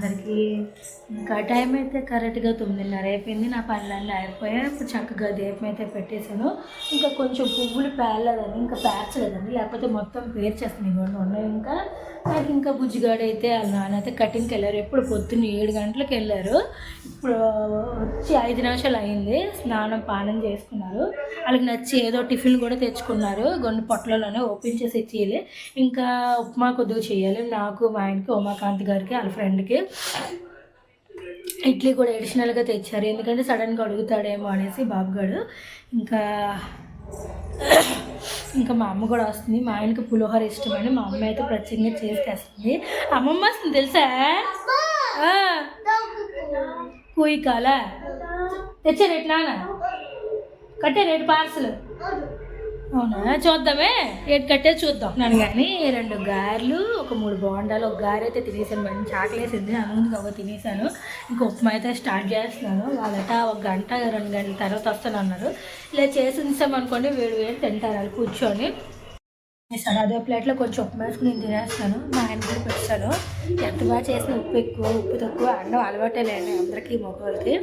అందరికీ ఇంకా టైం అయితే కరెక్ట్గా తొమ్మిదిన్నర అయిపోయింది. నా పనులన్నీ అయిపోయాయి. ఇప్పుడు చక్కగా దీపం అయితే పెట్టేశాను. ఇంకా కొంచెం పువ్వులు పేర్లేదని ఇంకా పేర్చలేదండి లేకపోతే మొత్తం పేర్చేస్తాను ఇవన్నీ ఉన్నాయి ఇంకా. నాకు ఇంకా బుజ్జిగాడు అయితే వాళ్ళ నాన్న అయితే కటింగ్కి వెళ్ళారు. ఎప్పుడు పొద్దున్న ఏడు గంటలకు వెళ్ళారు. ఇప్పుడు వచ్చి ఐదు నిమిషాలు అయింది. స్నానం పానం చేసుకున్నారు. వాళ్ళకి నచ్చి ఏదో టిఫిన్ కూడా తెచ్చుకున్నారు. కొన్ని పొట్లలోనే ఓపెన్ చేసి ఇచ్చేయాలి. ఇంకా ఉప్మా కొద్దిగా చేయాలి. నాకు మా ఆయనకి ఉమాకాంత్ గారికి వాళ్ళ ఫ్రెండ్కి. ఇడ్లీ కూడా అడిషనల్గా తెచ్చారు. ఎందుకంటే సడన్గా అడుగుతాడేమో అనేసి బాబుగాడు. ఇంకా ఇంకా మా అమ్మ కూడా వస్తుంది. మా ఆయనకి పులిహోర ఇష్టమని మా అమ్మ అయితే ప్రత్యేకంగా చేసి తెస్తుంది అమ్మమ్మ వస్తుంది తెలుసా? పోయి కాలా తెచ్చారు రేటు నాన్న ఎటు పార్సల్ అవునా? చూద్దామే. ఏడు కట్టే చూద్దాం. నన్ను కానీ రెండు గారెలు ఒక మూడు బోండాలు ఒక గారె అయితే తినేసాను. మంచి ఆకలేసింది అనుంది ఒక తినేసాను. ఇంక ఉప్మా అయితే స్టార్ట్ చేస్తున్నాను. వాళ్ళట ఒక గంట రెండు గంటల తర్వాత వస్తాను అన్నారు ఇలా చేసి ఉంచామనుకోండి వేడి వేడి తింటారు వాళ్ళు కూర్చొని. వేస్తాను అదే ప్లేట్లో కొంచెం ఉప్మా వేసుకుని నేను తినేస్తాను. మా ఆయన కూడా పెట్టాను ఎంత బాగా చేసిన ఉప్పు ఎక్కువ ఉప్పు తక్కువ అన్నం అలవాటే లేని అందరికీ మొక్కలకి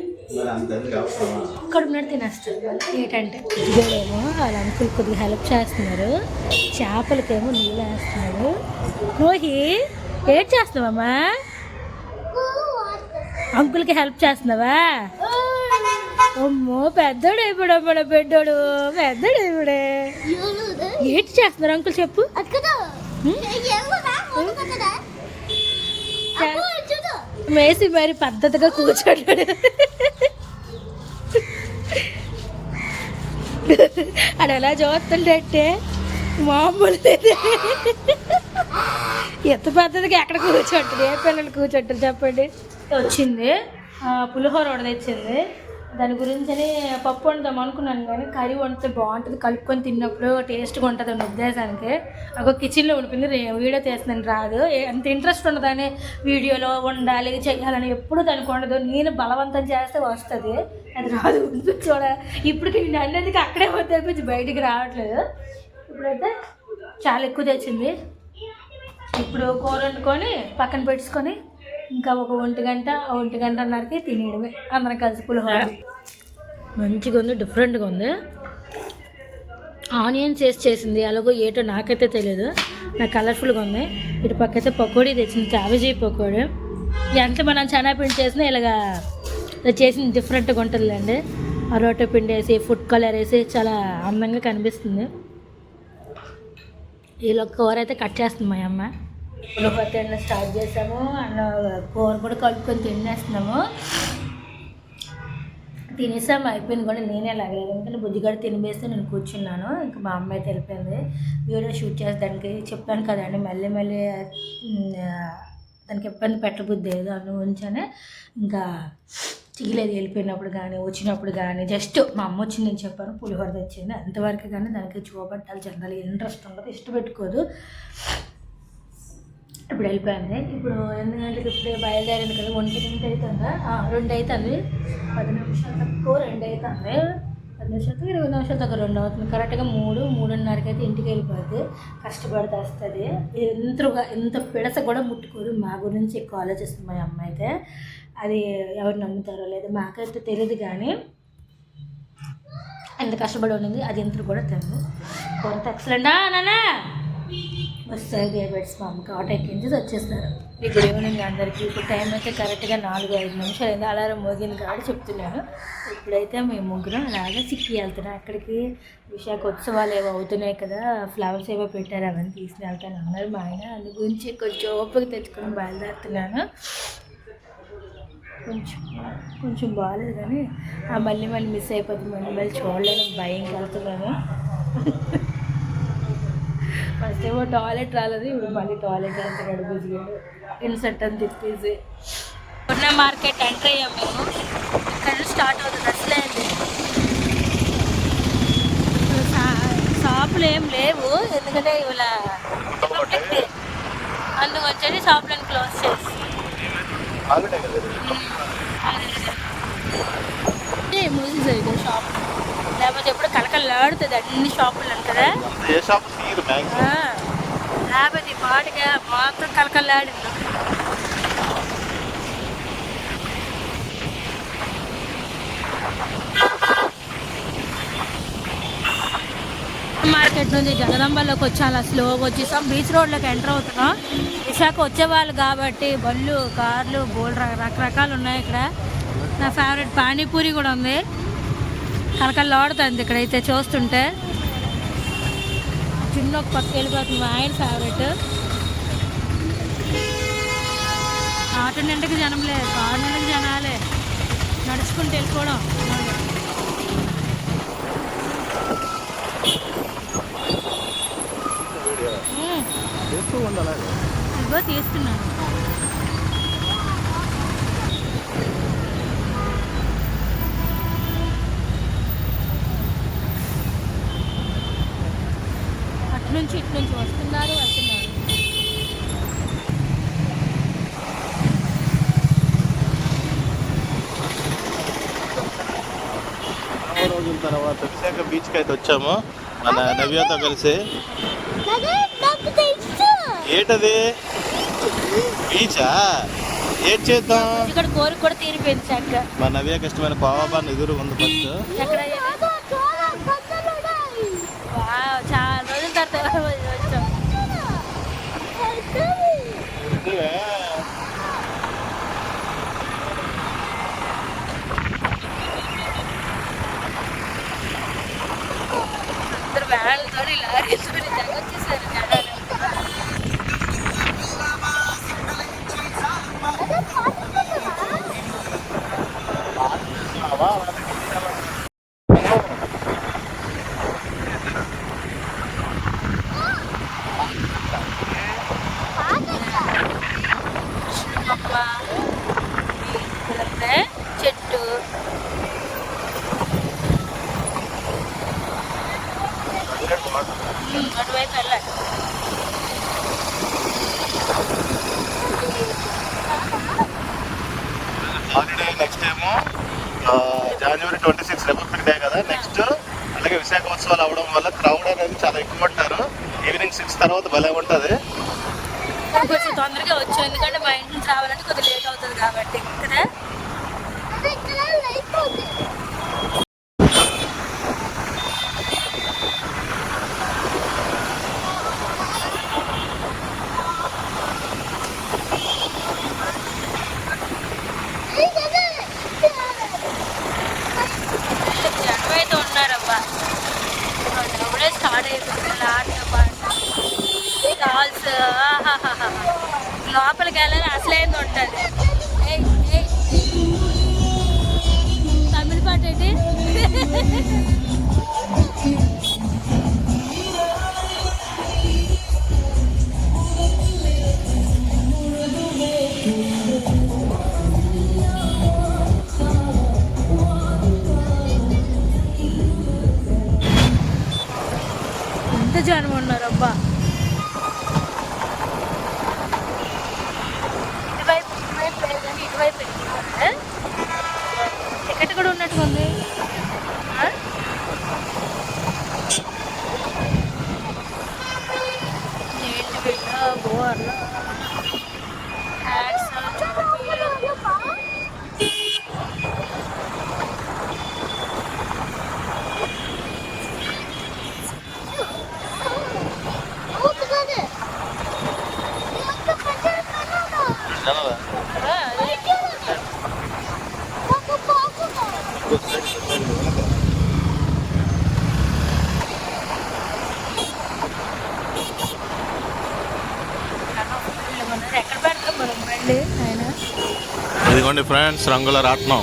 కడుపునట్టు తినేస్తారు వాళ్ళు ఏంటంటే ఇదేమో వాళ్ళ అంకుల్ కొద్దిగా హెల్ప్ చేస్తున్నారు. చేపలకేమో నీళ్ళు వేస్తున్నారు నోహి ఏం చేస్తున్నావమ్మా? అంకుల్కి హెల్ప్ చేస్తున్నావా? అమ్మో పెద్దోడు అయిపోయాడు మన బిడ్డోడు. పెద్దోడు అయిపోయాడే ఏంటి చేస్తున్నారు అంకుల్ చెప్పు? మేసి మరి పద్ధతిగా కూర్చోడు. అది ఎలా చూస్తుంటే మామూలు. ఎంత పద్ధతిగా ఎక్కడ కూర్చోంటారు ఏ పిల్లలు కూర్చోంటారు చెప్పండి. వచ్చింది. ఆ, పులిహోర తెచ్చింది. దాని గురించనే పప్పు వండుదాం అనుకున్నాను కానీ కర్రీ వండితే బాగుంటుంది. కలుపుకొని తిన్నప్పుడు టేస్ట్గా ఉంటుంది అన్న ఉద్దేశానికి. ఒక కిచెన్లో ఉండిపోయింది రే- వీడియో తీస్తున్నాను రాదు. ఎంత అంత ఇంట్రెస్ట్ ఉండదని వీడియోలో వండాలి చేయాలని ఎప్పుడు దానికి ఉండదు నేను బలవంతం చేస్తే వస్తుంది. అది రాదు. చూడ ఇప్పటికి నేను అన్నందుకు అక్కడే వద్దనిపించి బయటికి రావట్లేదు. ఇప్పుడైతే చాలా ఎక్కువ తెచ్చింది. ఇప్పుడు కూర వండుకొని పక్కన పెట్టుకొని ఇంకా ఒక ఒంటి గంట ఒంటి గంటన్నరకి తినేయడమే. అందరం కలిసి పులిహోర మంచిగా ఉంది డిఫరెంట్గా ఉంది. ఆనియన్స్ వేసి చేసింది అలాగో ఏటో నాకైతే తెలియదు నాకు కలర్ఫుల్గా ఉంది. ఇటు పక్క అయితే పకోడీ తెచ్చింది క్యాబేజీ పకోడీ. ఎంత మనం చెనాపిండి చేసినా ఇలాగా ఇలా చేసింది డిఫరెంట్గా ఉంటుందిలేండి. అరోటో పిండి వేసి ఫుడ్ కలర్ వేసి చాలా అందంగా కనిపిస్తుంది. ఇలా కూర అయితే కట్ చేస్తుంది మా అమ్మ. పులిహోర తినడం స్టార్ట్ చేసాము అన్న కూర కూడా కలుపుకొని తినేస్తున్నాము. తినేసాం అయిపోయింది కూడా నేనే లాగలేదు ఎందుకంటే బుజ్జిగడ తినిపేస్తే నేను కూర్చున్నాను ఇంకా మా అమ్మాయి తెలిపింది. వీడియో షూట్ చేసేదానికి చెప్పాను కదండి మళ్ళీ మళ్ళీ దానికి ఇబ్బంది పెట్టబుద్ది లేదు అని ఉంచానే. ఇంకా చిగిలేదు వెళ్ళిపోయినప్పుడు కానీ వచ్చినప్పుడు కానీ జస్ట్ మా అమ్మ వచ్చింది నేను చెప్పాను పులిహోర తెచ్చింది. అంతవరకు కానీ దానికి చూపట్టాలి జనరల్ ఇంట్రెస్ట్ ఉండదు ఇష్టపెట్టుకోదు. ఇప్పుడు వెళ్ళిపోయింది. ఇప్పుడు ఎందుకంటే గంటలకు ఇప్పుడే బయలుదేరాను కదా ఒంటి గంట అవుతుందా రెండు అవుతుంది పది నిమిషాల తక్కువ రెండు అవుతుంది పది నిమిషాలతో ఇరవై నిమిషాలు తక్కువ రెండు అవుతుంది. కరెక్ట్గా మూడు మూడున్నరకి అయితే ఇంటికి వెళ్ళిపోద్ది. కష్టపడితే వస్తుంది ఎంతగా ఎంత పిడస కూడా ముట్టుకోదు. మా గురించి ఎక్కువ ఆలోచిస్తుంది మా అమ్మ అయితే. అది ఎవరు నమ్ముతారో లేదు మాకైతే తెలియదు కానీ ఎంత కష్టపడి ఉండింది అది ఎంత కూడా తెలియదు కొంత ఎక్సలెంటా నానా వస్తాయి బేబెట్స్ మా అమ్మకి ఆటో ఎక్కించి వచ్చేస్తారు. ఇప్పుడు ఈవినింగ్ అందరికీ. ఇప్పుడు టైం అయితే కరెక్ట్గా నాలుగు ఐదు నిమిషాలు అయింది. అలారం మోగింది కాబట్టి చెప్తున్నాను. ఇప్పుడైతే మేము ముగ్గురం అలాగే సిక్కి వెళ్తున్నాం. అక్కడికి విశాఖ ఉత్సవాలు ఏవో అవుతున్నాయి కదా ఫ్లవర్స్ ఏవో పెట్టారు అవన్నీ తీసుకుని వెళ్తాను. అన్నారు మా ఆయన అందు గురించి కొంచెం ఓపిక తెచ్చుకొని బయలుదేరుతున్నాను. కొంచెం కొంచెం బాగాలేదు కానీ మళ్ళీ మళ్ళీ మిస్ అయిపోతుంది మళ్ళీ మళ్ళీ చూడలేను. భయం కలుగుతున్నాను ఫస్ట్ ఏమో టాయిలెట్ రాలేదు. ఇప్పుడు మళ్ళీ టాయిలెట్ వెళ్తున్నాడు బుజ్జిగాడు ఇన్సెట్ అని తిప్పేసి. ఉన్న మార్కెట్ ఎంటర్ అయ్యాం మేము. ఇక్కడ స్టార్ట్ అవుతుంది. అసలే షాపులు ఏం లేవు. ఎందుకంటే ఇవాళ రిపబ్లిక్ డే అందుకొచ్చని షాపులను క్లోజ్ చేసి. ఇక్కడ షాప్. లేకపోతే ఎప్పుడు కలకలాడుతుంది అన్ని షాపులు అంటారా? లేకపోతే ఈ పాటగా మాత్రం కలకలాడింది మార్కెట్ నుంచి జగదంబలోకి వచ్చాను అసలు వచ్చేసాం. బీచ్ రోడ్లోకి ఎంటర్ అవుతున్నాం. విశాఖ వచ్చేవాళ్ళు కాబట్టి బళ్ళు కార్లు బోల్ రకరకాలు ఉన్నాయి ఇక్కడ. నా ఫేవరెట్ పానీపూరి కూడా ఉంది. కలకల్లాడుతుంది ఇక్కడైతే చూస్తుంటే. చిన్న ఒక పక్క వెళ్ళిపోతుంది మా ఆయన ఫేవరెట్ ఆటో నిండకి జనంలే కారు నిండకి జనాలే. నడుచుకుంటూ వెళ్ళిపోవడం. ఇదిగో తీస్తున్నాను అటు నుంచి ఇటు నుంచి వస్తున్నారు వెళ్తున్నారు చాలా రోజుల తర్వాత అయితే వచ్చాము. మన నవ్యతో కలిసి. ఏంటది? బీచా? ఏం చేద్దాం? ఇక్కడ కోరిక కూడా తీరిపోయింది చక్కగా మా నవ్య కష్టమైన పావాబాన్ ఎదురు ఉంది ఫస్ట్. చాలా రోజుల తర్వాత వచ్చాం. Gracias. విశాఖోత్సవాలు అవడం వల్ల క్రౌడ్ అనేది చాలా ఎక్కువ ఉంటారు ఈవినింగ్ సిక్స్ తర్వాత భలే ఉంటుంది. కొంచెం తొందరగా వచ్చు. ఎందుకంటే మా ఇంటి నుంచి రావాలంటే కొద్దిగా లేట్ అవుతుంది కాబట్టి కదా జనం అయితే ఉన్నారబ్బా అప్పుడే స్టార్ట్ అయిపోతుంది లాట్ స్టాల్స్ లోపలికి వెళ్ళాలి అసలేంది ఉంటుంది తమిళ పాట ఏంటి? జనం ఉన్నారు అబ్బా ఇటువైపు ఇటువైపు లేదండి ఇటువైపు ఎక్కువ టికెట్ కూడా ఉన్నట్టుగా ఉంది ఆ? ఏంటి వీళ్ళు గోవాలో హ్యాట్స్ చుట్టూ ఎక్కడ పెడతాం మనం బండి ఆయన ఇదిగోండి ఫ్రెండ్స్ రంగుల రాట్నం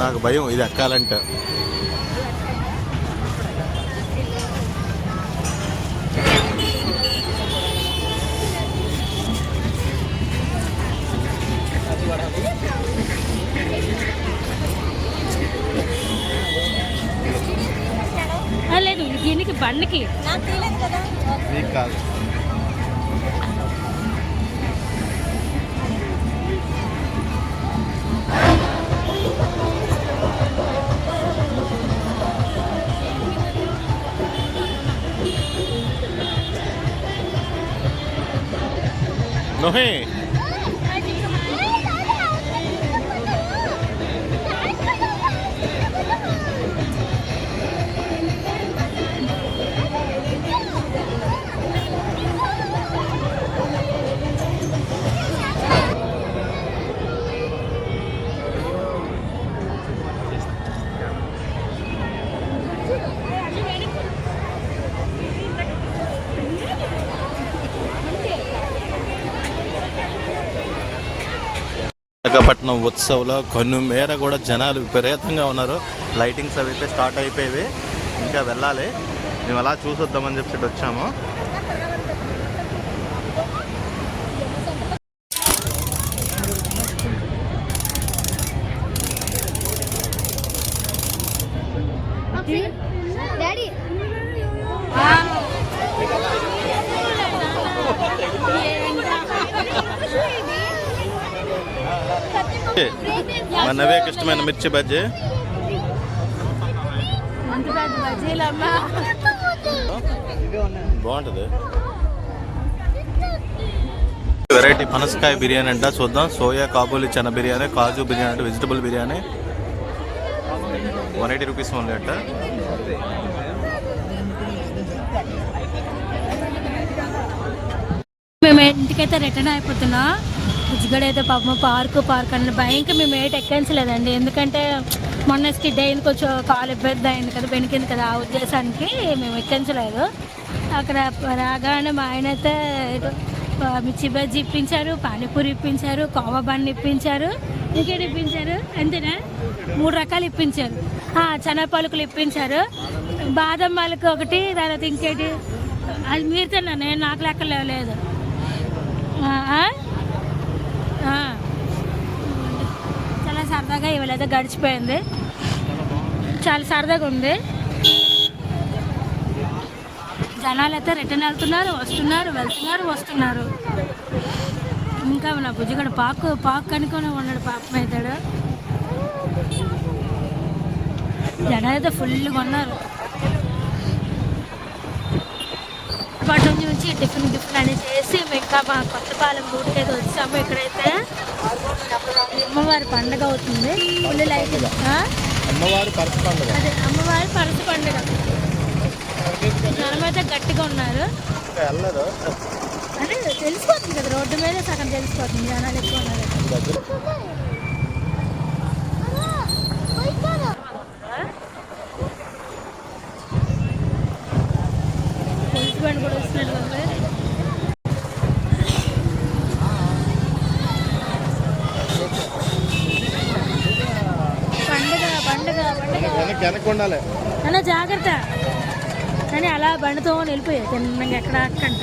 నాకు భయం ఇది ఎక్కాలంటే. లేదు దీనికి బండికి. మీకు కాదు నోహే విశాఖపట్నం ఉత్సవ్లో కొన్ని మేర కూడా జనాలు విపరీతంగా ఉన్నారు. లైటింగ్స్ అవి అయితే స్టార్ట్ అయిపోయేవి. ఇంకా వెళ్ళాలి. మేము అలా చూసొద్దామని చెప్పి వచ్చాము. Okay. మా నవ్యకి ఇష్టమైన మిర్చి బజ్జీ. బాగుంటుంది. వెరైటీ పనసకాయ బిర్యానీ అంట చూద్దాం. సోయా కాబూలి చన బిర్యానీ కాజు బిర్యానీ అంటే vegetable biryani. One eighty rupees only అంట. మేము ఇంటికైతే రిటర్న్ అయిపోతున్నా. బుజ్జిగడ అయితే పాపం పార్క్ పార్క్ అన్న భయంకి మేము ఏటి ఎక్కించలేదండి. ఎందుకంటే మొన్న స్కిడ్ అయింది కొంచెం కాలు ఇబ్బంది అయింది కదా బెనికింది కదా ఆ ఉద్దేశానికి మేము ఎక్కించలేదు. అక్కడ రాగానే మా ఆయన అయితే మిర్చి బజ్జీ ఇప్పించారు పానీపూరి ఇప్పించారు కోవా బన్ ఇప్పించారు ఇంకేటి ఇప్పించారు? అంతేనా? మూడు రకాలు ఇప్పించారు. ఆ, చనా పలుకులు ఇప్పించారు. బాదం పలుకు ఒకటి తర్వాత ఇంకేటి? అది మీరు తిన్నాను నేను నాకు లెక్కలేదు లేదు ఆ, ఆ? ఆ. చాలా అయితే గడిచిపోయింది. చాలా సరదాగా ఉంది. జనాలు అయితే రిటర్న్ వెళ్తున్నారు వస్తున్నారు వెళ్తున్నారు వస్తున్నారు. ఇంకా నా బుజ్జిగడ పాకు పాకు కనుకొని ఉన్నాడు పాపం అవుతాడు జనాలు అయితే ఫుల్గా ఉన్నారు. అప్పటి నుంచి టిఫిన్ టిఫిన్ అని చేసి ఇంకా మా కొత్తపాలెం రూట్కి అయితే వచ్చాము ఇక్కడైతే. అమ్మవారి పండగ అవుతుంది. Full light. అమ్మవారి పరచ పండుగ. అదే అమ్మవారి పరస పండుగ. జనం అయితే గట్టిగా ఉన్నారు. వెళ్ళదు అంటే తెలిసిపోతుంది కదా రోడ్డు మీద సగం తెలిసిపోతుంది జనాలు ఎక్కువ ఉన్నారు పోలీస్ బండి కూడా వస్తున్నాడు బాబాయ్ పండుగ పండుగ పండుగ వెనక్కి ఉండాలి అన్న జాగ్రత్త. కానీ అలా బండితో వెళ్ళిపోయాయి తిన్నంగా ఎక్కడ అక్కంట.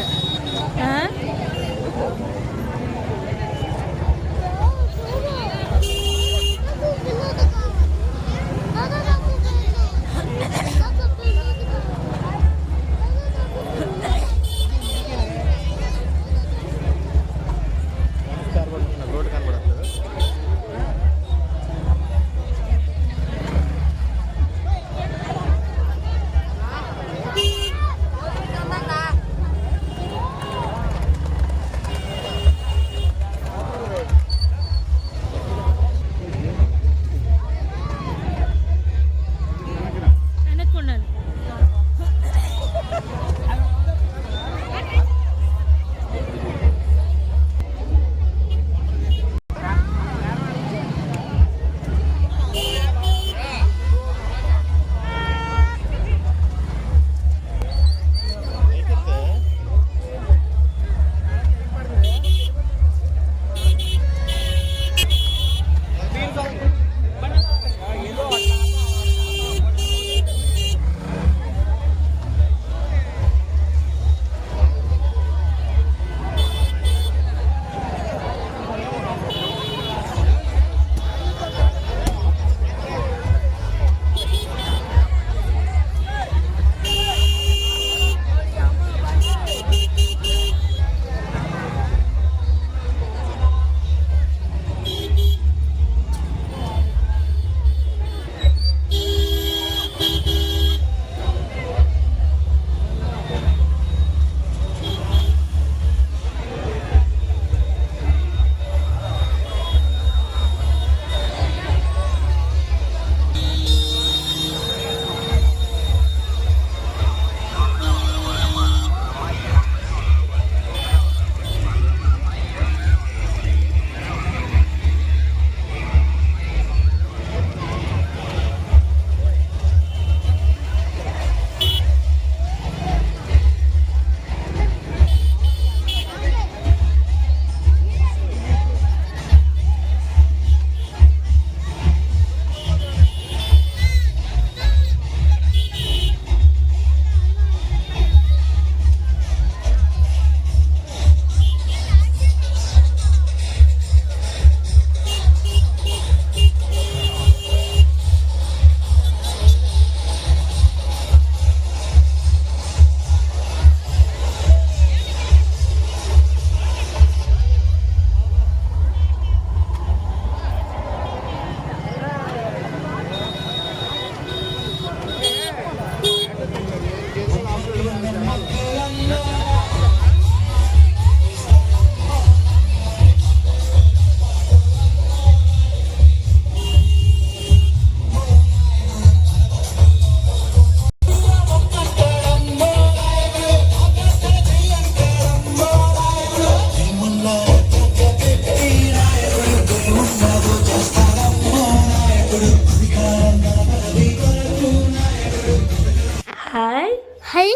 హాయ్ హాయ్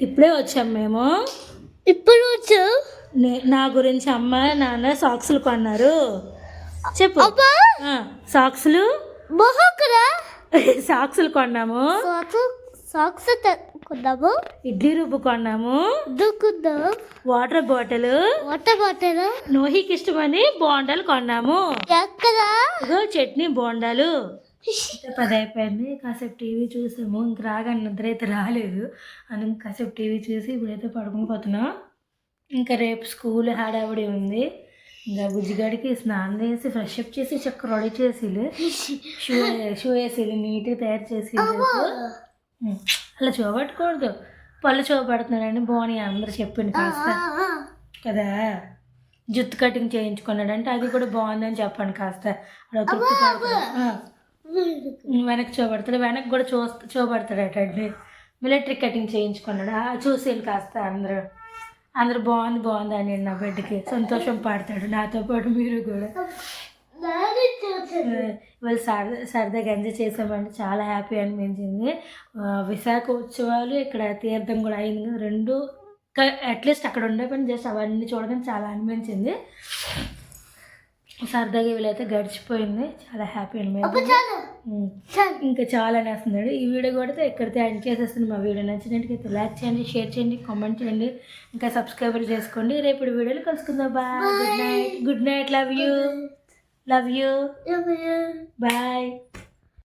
ఇప్పుడే వచ్చాం మేము. ఇప్పుడు వచ్చు? నే- గురించి అమ్మ నాన్న సాక్సులు కొన్నారు. చెప్పు. సాక్సులు? సాక్సులు కొన్నాము. సాక్స్ కొద్దాము ఇడ్లీ రుబ్బు కొన్నాము. దుక్కుద్దాం వాటర్ బాటిల్. Water bottle? నోహికి ఇష్టమని బోండాలు కొన్నాము. ఎక్కడ? చట్నీ బోండాలు. పది అయిపోయింది. కాసేపు టీవీ చూసాము. ఇంక రాగానే నిద్ర అయితే రాలేదు. అందుకు కాసేపు టీవీ చూసి ఇప్పుడైతే పడుకుని పోతున్నాం. ఇంకా రేపు స్కూల్ హడావిడి ఉంది. ఇంకా బుజ్జిగాడికి స్నానం చేసి ఫ్రెష్ అప్ చేసి చక్క రెడీ చేసి షూ షూ వేసి నీట్గా తయారు చేసి. అలా చూపెట్టకూడదు పళ్ళు చూపెడుతున్నాడని బాగున్నాయి అందరు చెప్పింది కాస్త. కదా? జుత్తు కటింగ్ చేయించుకున్నాడంటే అది కూడా బాగుందని చెప్పండి కాస్త. అలా తృప్తి. వెనక్కి చూపెడతాడు. వెనక్కి కూడా చూ చూపెడతాడటండి మిలిటరీ కటింగ్ చేయించుకున్నాడు. చూసేయాలి కాస్త అందరూ అందరూ బాగుంది బాగుంది అని నా బిడ్డకి సంతోషం పడతాడు నాతో పాటు మీరు కూడా. ఇవాళ సరదా సరదాగా ఎంజాయ్ చేసామంటే చాలా హ్యాపీ అనిపించింది. విశాఖ ఉత్సవాలు ఇక్కడ తీర్థం కూడా అయింది. రెండు అట్లీస్ట్ అక్కడ ఉండే పని జస్ట్ అవన్నీ చూడగానే చాలా అనిపించింది. సరదాగా వీళ్ళైతే గడిచిపోయింది. చాలా హ్యాపీ అనిపించింది ఉమ్. ఇంకా చాలా అనేస్తున్నాడు. ఈ వీడియో కూడా ఇక్కడితో ఎండ్ చేసేస్తుంది మా వీడియో నచ్చినట్టుగా లైక్ చేయండి షేర్ చేయండి కామెంట్ చేయండి. ఇంకా సబ్స్క్రైబర్ చేసుకోండి. రేపు వీడియోలో కలుసుకుందాం. Bye good night good night love you love you bye